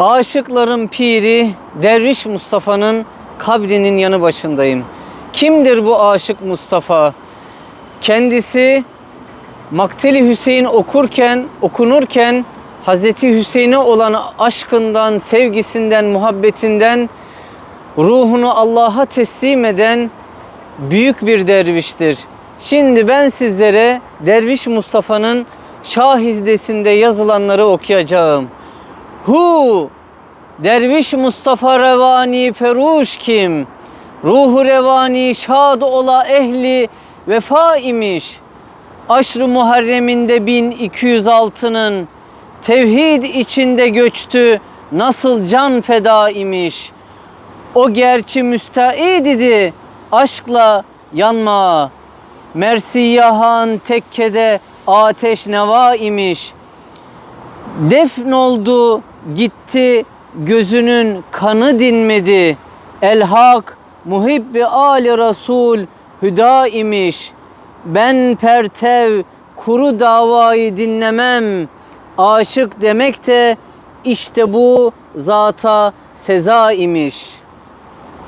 Aşıkların piri Derviş Mustafa'nın kabrinin yanı başındayım. Kimdir bu aşık Mustafa? Kendisi Makteli Hüseyin okurken, okunurken Hazreti Hüseyin'e olan aşkından, sevgisinden, muhabbetinden ruhunu Allah'a teslim eden büyük bir derviştir. Şimdi ben sizlere Derviş Mustafa'nın şahizesinde yazılanları okuyacağım. Hu Derviş Mustafa Revani Feruş kim? Ruhu revani şad ola ehli vefa imiş. Aşrı Muharrem'inde 1206'nın tevhid içinde göçtü nasıl can feda imiş. O gerçi müsteid idi aşkla yanma. Mersiyahan tekkede ateş neva imiş. Defn oldu gitti gözünün kanı dinmedi. El hak muhibbi ali rasul hüda imiş. Ben pertev kuru davayı dinlemem. Aşık demek de işte bu zata seza imiş.''